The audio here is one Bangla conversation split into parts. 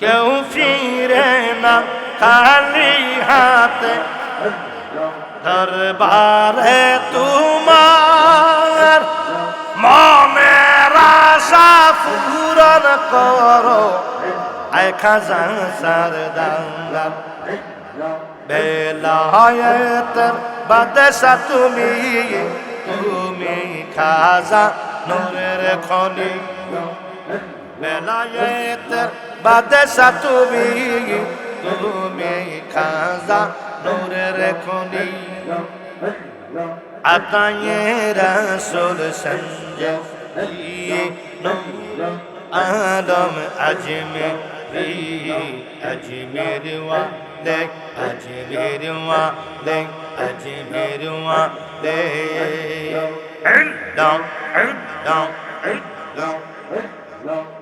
কেউ ফিরে না, খালি হাতে দরবারে তোমার মনের আশা পূরণ করো। আয় খাজা সরদাঙ্গা, বেলায়েতের বাদশা তুমি তুমি খাজা নূরের খনি। বেলায়েতের বাদশা তুমি তুমি খাজা নূরের খনি আতায়ে রসুল সঞ্জে আদম আজমেরি আজমের ওয়ালে আজমের ওয়ালে আজমের ওয়ালে ডাউন ডাউন ডাউন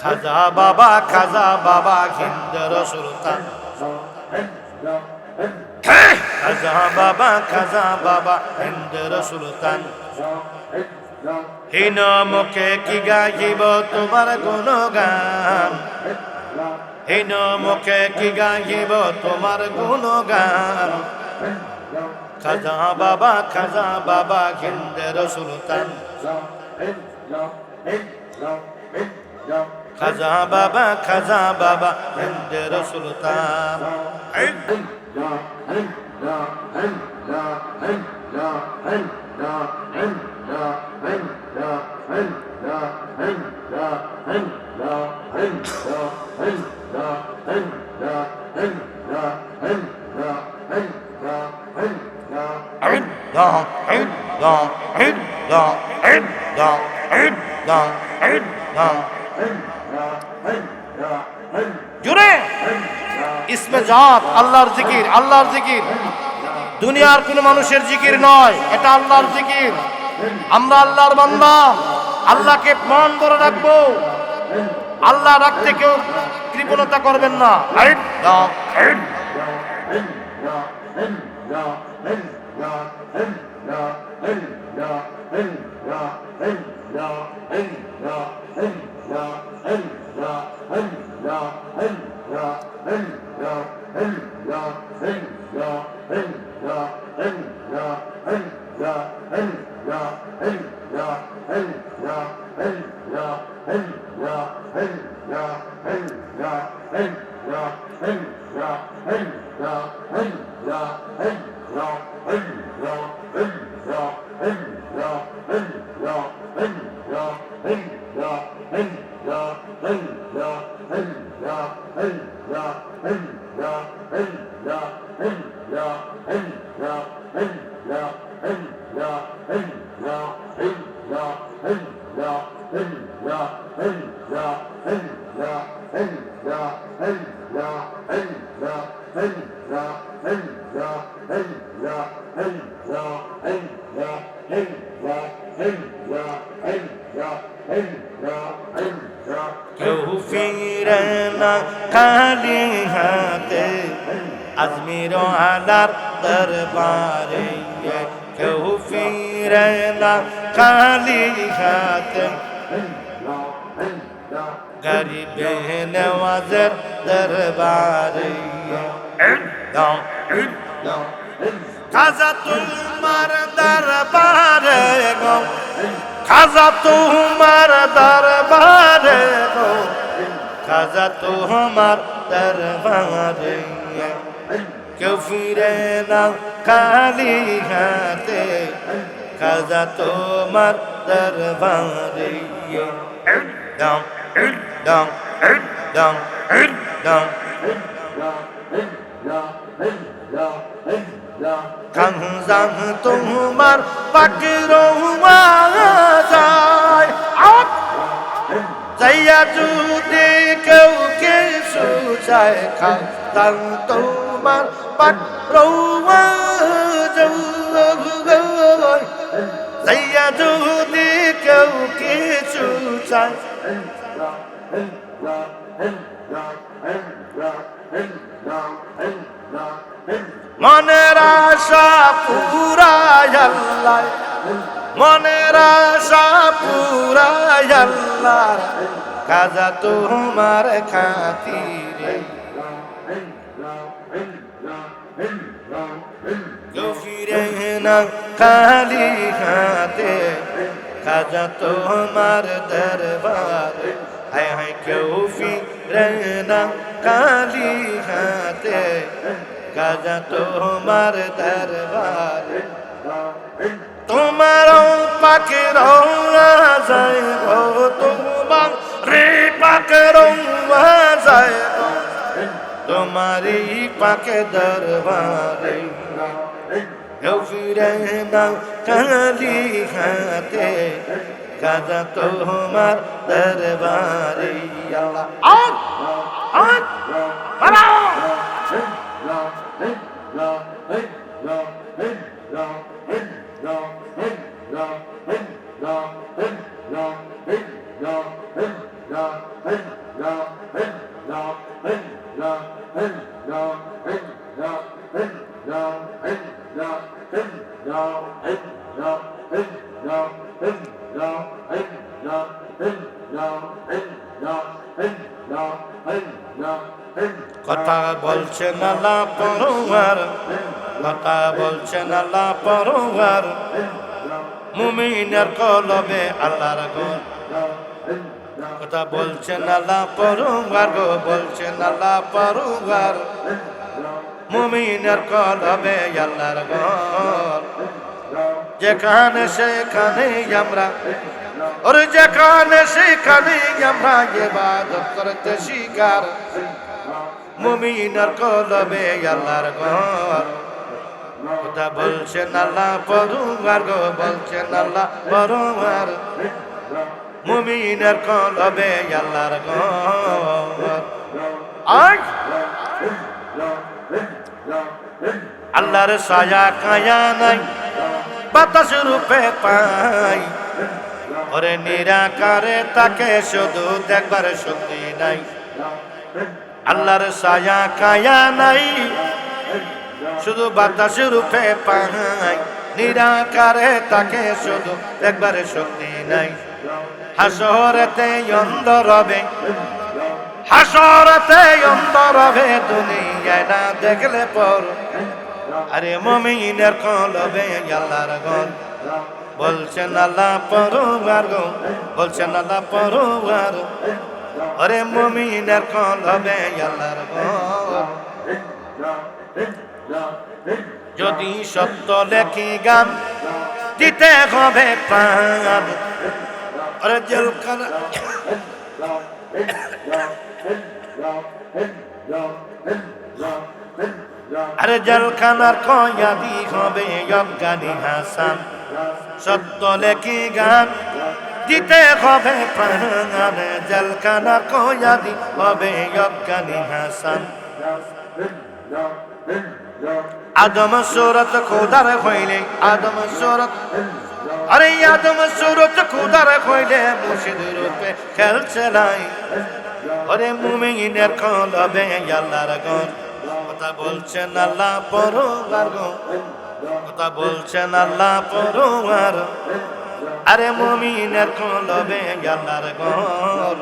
খাজা বাবা খাজা বাবা, হিন্দর সুলতান। খাজা বাবা খাজা বাবা, হিন্দর সুলতান। হীন মুখে কি গাইব তোমার গুণগান? হীন মুখে কি গাইব তোমার গুণগান? খাজা বাবা খাজা বাবা হিন্দের সুলতান খাজা বাবা খাজা বাবা জুড়ে। ইসমে জাত আল্লাহর জিকির আল্লাহর জিকির। দুনিয়ার কোন মানুষের জিকির নয় এটা আল্লাহর জিকির। আমরা আল্লাহর বান্দা আল্লাহকে মন করে রাখব। আল্লাহ রাখতে কেউ কৃপণতা করবেন না। Hey, yeah, hey, yeah, hey, yeah, hey, yeah, hey, alright দাও, আইট। কেউ ফিরে না খালি হাতে। আজমির আলার দরবারে কেউ ফিরে না খালি হাতে। গরিবে নওয়াজের দরবারে খাজা তোমার দরবারে গো। খাজা তোমার দরবারে গো। খাজা তোমার দরবারে কেউ ফিরে না খালি হাতে। খাজা তোমার দরবারে দাম দাম দাম দাম। কানজান তোমার পাকরৌমা যায়। যাইয়া যদি কেউ কিছু চায়, কানজান তোমার যায়। যাইয়া যদি কেউ কিছু চায় মনের আশা পুরা আল্লাহ। মনের আশা পুরাই আল্লাহ। কাজা তোমার খাতিরে। কেউ ফিরে না খালি হাতে। খাজা তোমার দরবার। হায় হায় কেউ ফিরে না খালি হাতে খাজা তোমার দরবার। তোমার পাকে রওয়া যায় গো, তোমার রে পাকে রওয়া যায় গো। তোমারি পাকে দরবারে। ফিরে না কালি হাতে কাজা তোমার দরবারে আল্লাহ। আট আট বাড়াও! কথা বলছেন আল্লাহ পরোয়ার, কথা বলছেন আল্লাহ পরোয়ার। মুমিনের কলবে আল্লাহর ঘর কথা বলছেন আল্লাহ পরোয়ার গো বলছেন আল্লাহ পরোয়ার। মুমিনের কলবে আল্লাহর ঘর যেখানে সেখানে আমরা, ওর যেখানে সেখানে আমরা ইবাদত করতে শিকার। মুমিনের কলবে আল্লাহর ঘর। কথা বলছেন, আল্লাহ পরুয়ার গো, বলছেন, আল্লাহ পরুয়ার। মুমিনের কলবে আল্লাহর ঘর। আজ আল্লাহর সায়া কায়া নাই। বাতাস রূপে পাই। ওরে নিরাকারে, তাকে শুধু দেখবার শক্তি নাই। আল্লাহর সায়া কায়া নাই। শুধু বাতাস রূপে পাই। নিরাকারে, তাকে শুধু দেখবার শক্তি নাই। হাসরেতে অন্ধ রবে হাসরতে অন্ধ রবে দুনিয়ায় না দেখলে পর আরে মমিনের কলবে আল্লাহর গল বলছেন আল্লাহ পরোয়ার গো। বলছেন আল্লাহ পরোয়ার আরে মমিনের কলবে আল্লাহর গল যদি সত্য লেখি গান, দিতে হবে প্রাণ। আরে জেলখানা আরে জলখানার কয়াদি হবে অজ্ঞানী হাসান। সত্য লেখি গান দিতে হবে প্রাণ জলখানার কয়াদি হবে অজ্ঞানী হাসান। আদম সুরত খোদার হইলে, আদম সুরত আরে আদম সুরত খোদার হইলে মুর্শিদ রূপে খেলছে নাই। ওরে মুমিনের কলবে আল্লাহর গন কথা বলছেন আল্লাহ পরো গো। কথা বলছেন আল্লাহ পরোয়ার। আরে মমিনের কলবে আল্লাহর ঘর।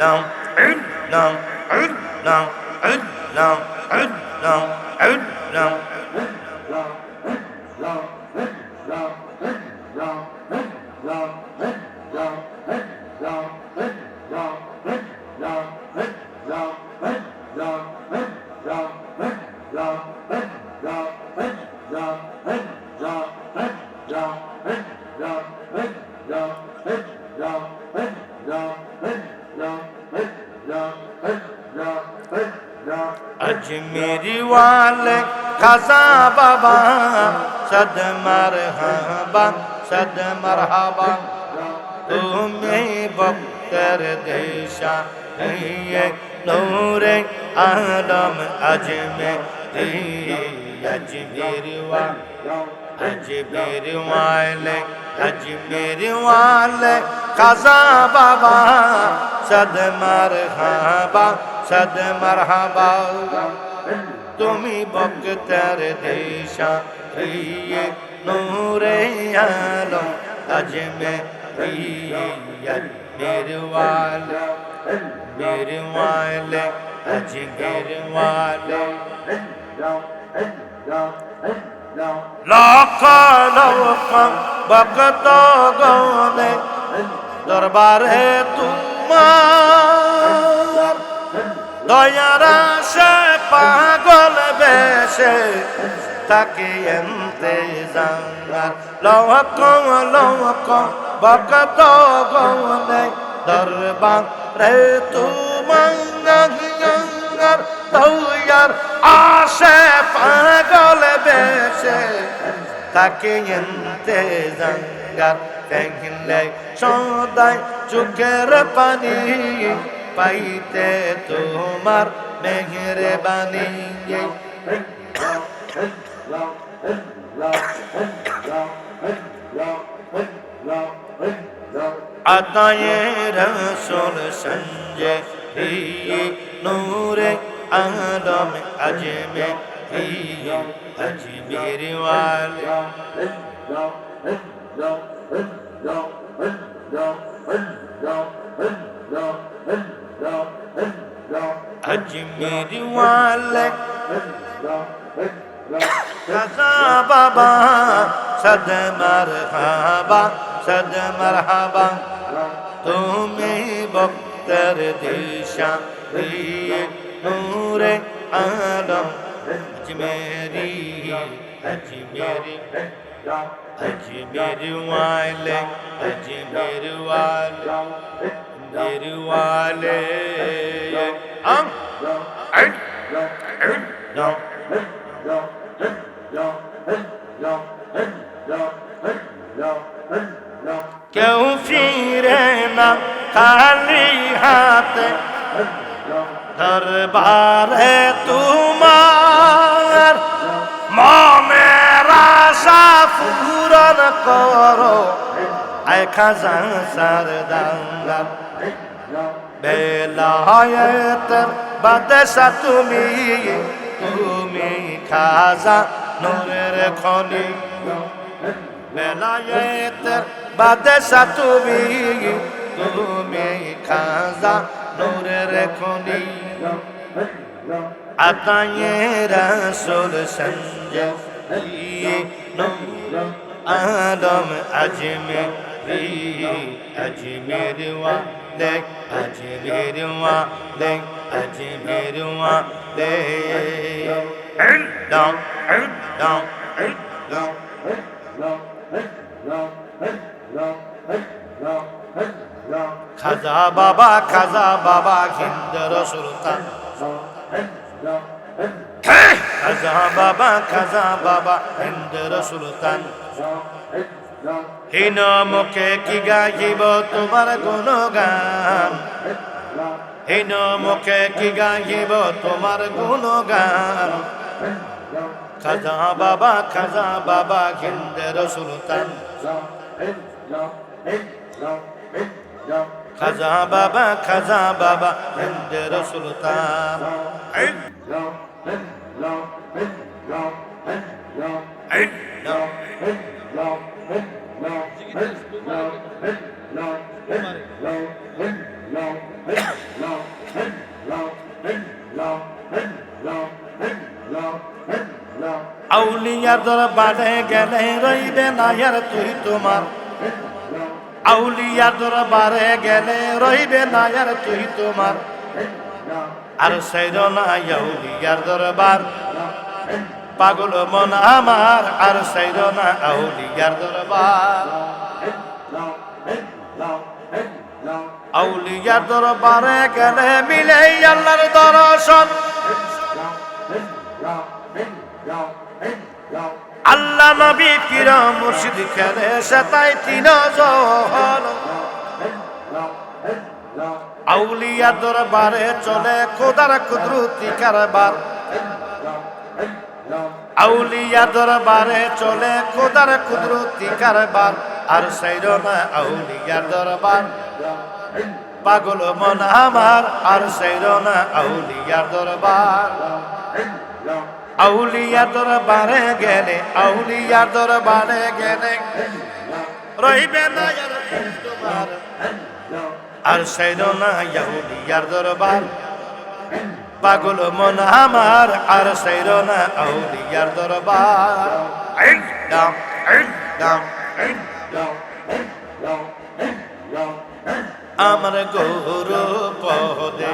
নাম নাম নাম নাম নাম নাম নাম নাম। खजा बाबा सद मरहबा सद मरहबा तुम्हें बख्तर देशा ये नूरे आलम अजमेरी अजमेरी वा अजमेरी वाले अजमेरी वाले खजा बाबा सद मरहबा সদ মারহাবা তুমি বক্তার দেশা রিয়ে নূরে আলম, আজমে রিয়ে নির্বালে নির্মালে আজগের মালে লক্ষ লক্ষ ভক্ত গনে দরবারে তোমার দয়ার আশে পাগল বেশে, তাকে এনতে জানার লক্ষ লক্ষ ভক্ত গনে দরবারে তোমার দয়ার আশে পাগল বেশে, তাকে এনতে জাঙ্গার দেখলে সদাই চোখের পানি পাইতে তোমার মেঘের বাণী আতায়ে রসুল সঞ্জে নূরে আলম আজমে अजमेर वाले अजमेर वाले कसा बाबा सद मरहबा सद मरहबा तुम्हें बख्तर दिशा नूरे आलम अजमेरी अजमेरी अजमेर वाले अजमेर वाले কাদের ওয়ালে আম আইন আইন না কেউ ফিরে না খালি হাতে দরবারে তোমার মনের আশা পূরণ করো এক হাজার সারদাঙ্গার বেলায়েতের বাদশা তুমি তুমি খাজা নূরের খনি বেলায়েতের বাদশা তুমি তুমি খাজা নূরের খনি আতায়ে রসুল সঞ্জয় নূর Alam Ajmeri Ajmer dek acı bir var dek acı bir var dek. Dal dal dal Kaza baba kaza baba Hind Resul'dan Kaza baba kaza baba Hind Resul'dan হীন মুখে কি গাইব তোমার গুণগান? হীন মুখে কি গাইব তোমার গুণগান? খাজা বাবা খাজা বাবা, হিন্দের সুলতান। খাজা বাবা খাজা বাবা, হিন্দের সুলতান। আউলিয়ার দরবারে গেলে রইবে না আর তুই তোমার। আউলিয়ার দরবারে গেলে রইবে না আর তুই তোমার। আর সেইর না আউলিয়ার দরবার। পাগল মন আমার, আর সেইর না আউলিয়ার দরবার। আউলিয়ার দরবারে গেলে মিলে আল্লাহর দর্শন। আল্লাহ নবী পীর মুর্শিদ খেলে সেতাই তিন জহল আউলিয়া দরবারে চলে খোদার কুদরতি কারবার। আউলিয়া দরবারে চলে খোদার কুদরতি কারবার, আর সাইর না আউলিয়ার দরবার। পাগল মন আমার, আর সাইর না আউলিয়ার দরবার। আউলিয়া দরবারে গেলে, আউলিয়া দরবারে গেলে। রইবে না আর সের না আউলিয়ার দরবার। পাগল মন আমার আর সের না আউলিয়ার দরবার। একদম একদম আমার গৌর পদে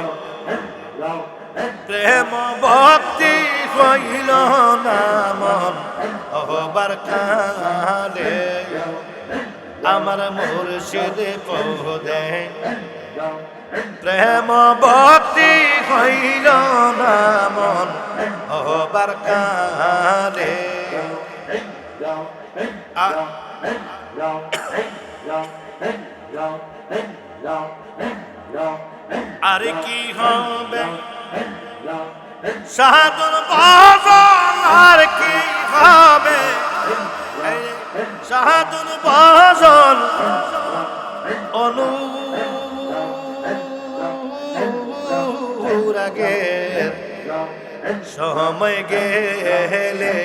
প্রেম ভক্তি হইল না মন। অহবার কালে আমার মুর্শিদ পদে প্রেম ভক্তি হইল না মন। অহবার কালে আর কি হবে? সাধন বাজন আর কি হবে? সাধন বাজন অনুরাগের সময় গেলে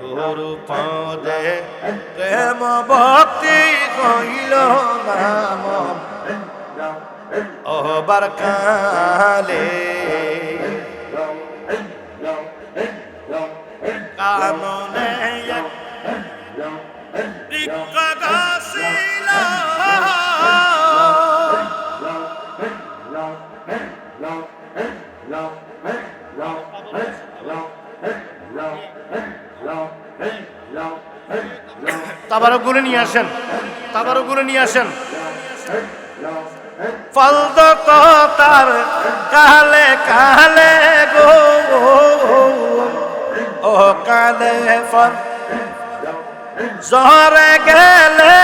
গুরু পদে প্রেম ভক্তি কইল নাম। ওবার কালে কাননে রিক্কা তাবারকগুলো নিয়ে আসেন। তাবারকগুলো নিয়ে আসেন। ফল তো তার কালে কালে গো। ও কালে ফল জহরে গেলে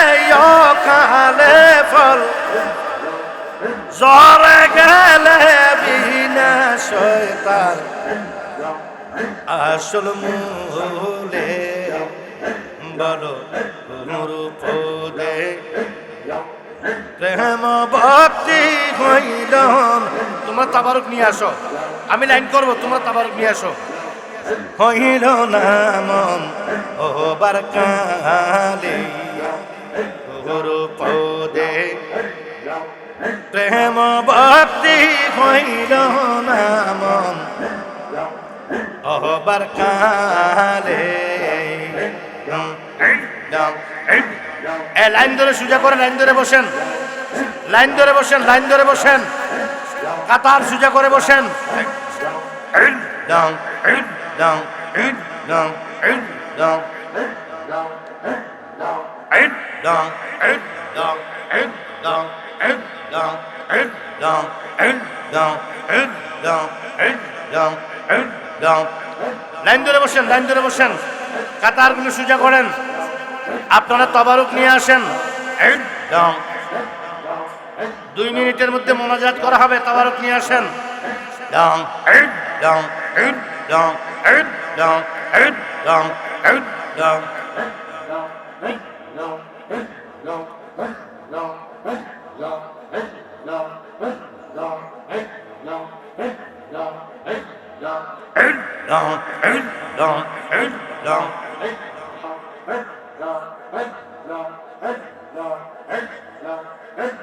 ও কালে ফল। জহরে গেলে বিনা শয়তান। আসল মূলে বলো গুরু পদে প্রেম ভক্তি হইল তোমরা তাবারক নিয়ে আসো। আমি লাইন করব, তোমরা তাবারক নিয়ে আসো। হইল নাম ও বার কালে গুরু পদে প্রেম ভক্তি হইল নাম অহবার কালে এ লাইন ধরে সুজা করে লাইন ধরে বসেন লাইন ধরে বসেন লাইন ধরে বসেন কাতার সুজা করে বসেন ডাং ডাং ডাং ডাং লাইন ধরে বসেন, লাইন ধরে বসেন। কাতারগুলো সুজা করেন। আপনারা তবারুক নিয়ে আসেন। দুই মিনিটের মধ্যে মোনাজাত করা হবে, তবারুক নিয়ে আসেন। ডং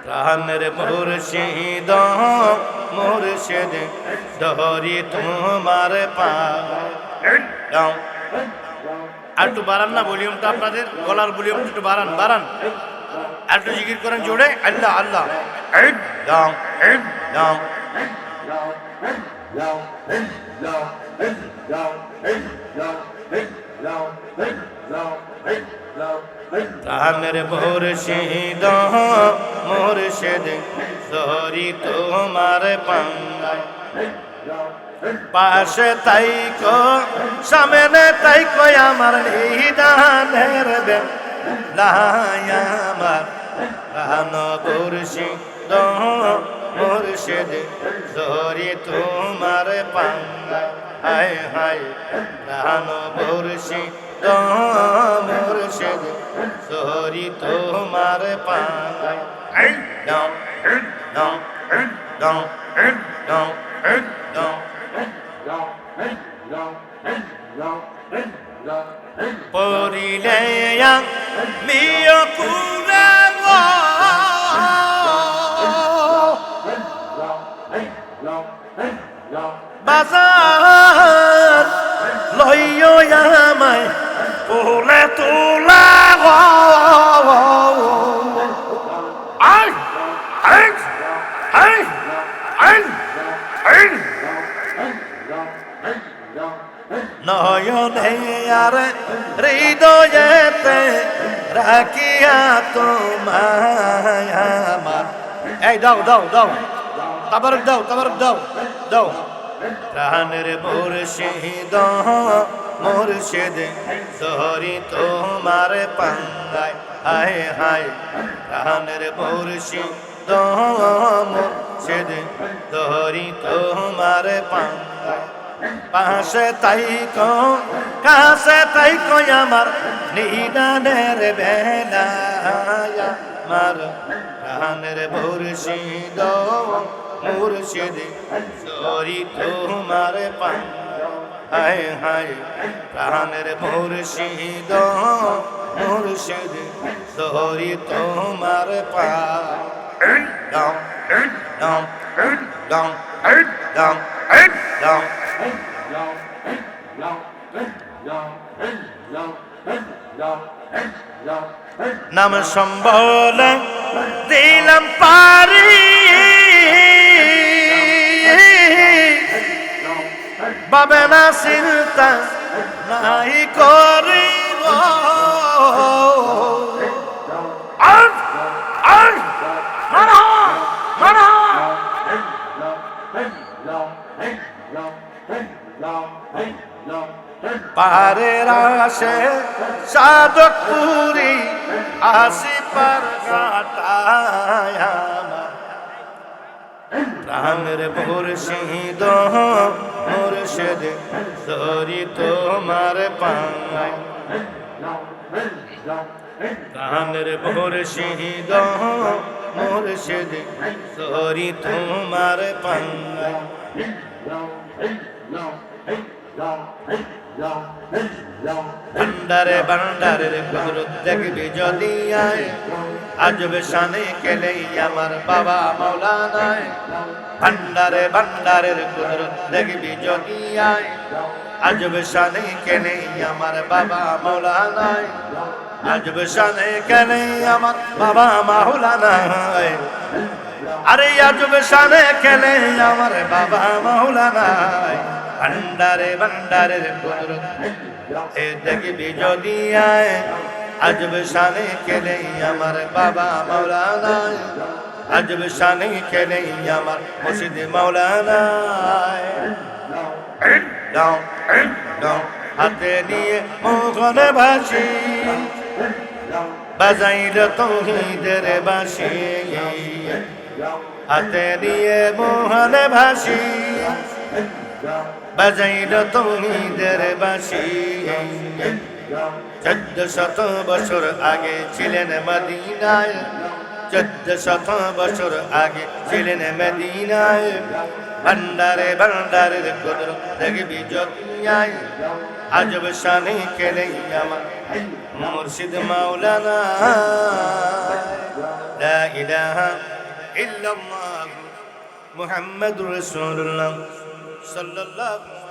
প্রাণের মুর্শিদ মুর্শিদ ধরি তোমার পা আর একটু বাড়ান না ভলিউমটা আপনাদের, গলার ভলিউমটা একটু বাড়ান বাড়ান। একটু জিকির করেন জোরে, আল্লাহ আল্লাহ। দাও দাও প্রাণের মুর্শিদ মুর্শিদ ধরি তোমার পাশে তাই কো তাই কো আমার নিদানের বে আমার প্রাণ মুর্শিদ। মুর্শিদ ধরি তোমার পাঙ্গায় হায় হায় প্রাণ মুর্শিদ মুর্শিদ ধরি তোমার পাঙ্গায় দাও দাও দাও দাও দাও পড়িলে মিয় কুলে বাজার লইয় আমায় পোলে তোলা নয়নে আর হৃদয়েতে রাখিয়া তোমায় আমার। এই দাও দাও দাও। তাবার দাও তাবার দাও দাও। প্রাণের মুর্শিদ মুর্শিদ সরি তোমার পাঙ্গায় হায় হায় প্রাণের মুর্শিদ মুর্শিদ সরি তোমার পাঙ্গায় পাশে তাই কো কাছে তাই কো আমার নিদানের বেলা আমার প্রাণের মুর্শিদ মুর্শিদ সরি তোমার পান। হায় হায়, প্রাণের মুর্শিদ মুর্শিদ সরি তোমার পা dum dum dum dum dum নাম সম্বল দিলাম পারি। বাবে না চিন্তা নাই করিব মারা মারা পাহাড়ের আসে সাধক পুরি আসি পার কাটায় আমার। প্রাণের মুর্শিদ মুর্শিদ সরি তোমার পাঙ্গায়। প্রাণের মুর্শিদ মুর্শিদ সরি তোমার পাঙ্গায়। ভান্ডারে ভান্ডারের কুদরত দেখবি যদি আয় আজব শানে কেলেই আমার বাবা মৌলানায় ভান্ডারে ভান্ডারের কুদরত দেখবি যদি আয় আজব শানে কেলেই আমার বাবা মৌলানায় আজব শানে কেলেই আমার বাবা মাওলানায়। আরে আজব শানে কেলে আমার বাবা মাওলানায়। ভান্ডারে ভান্ডারের কুদরত। এ দেখবি যদি আয়, আজব শানে কেলে আমার বাবা মাওলানায়। আজব শানে কেলে আমার মুর্শিদ দাও, হাতে নিয়ে মোহন ভাসি। বাজাইল তৌহিদের বাসি। হাতে নিয়ে মোহন ভাসি। বাজাইল তৌহিদের বাসি। চোদ্দ শত বছর আগে ছিলেন মদিনায়। চোদ্দ শত বছর আগে ছিলেন মদিনায়। ভান্ডারে ভান্ডারের কুদর দেখবি জগিয়ায় আজব শানে কেলে আমার মুর্শিদ মাওলানা। লা ইলাহা ইল্লাল্লাহ মুহাম্মাদুর রাসূলুল্লাহ। সাল্লাল্লাহু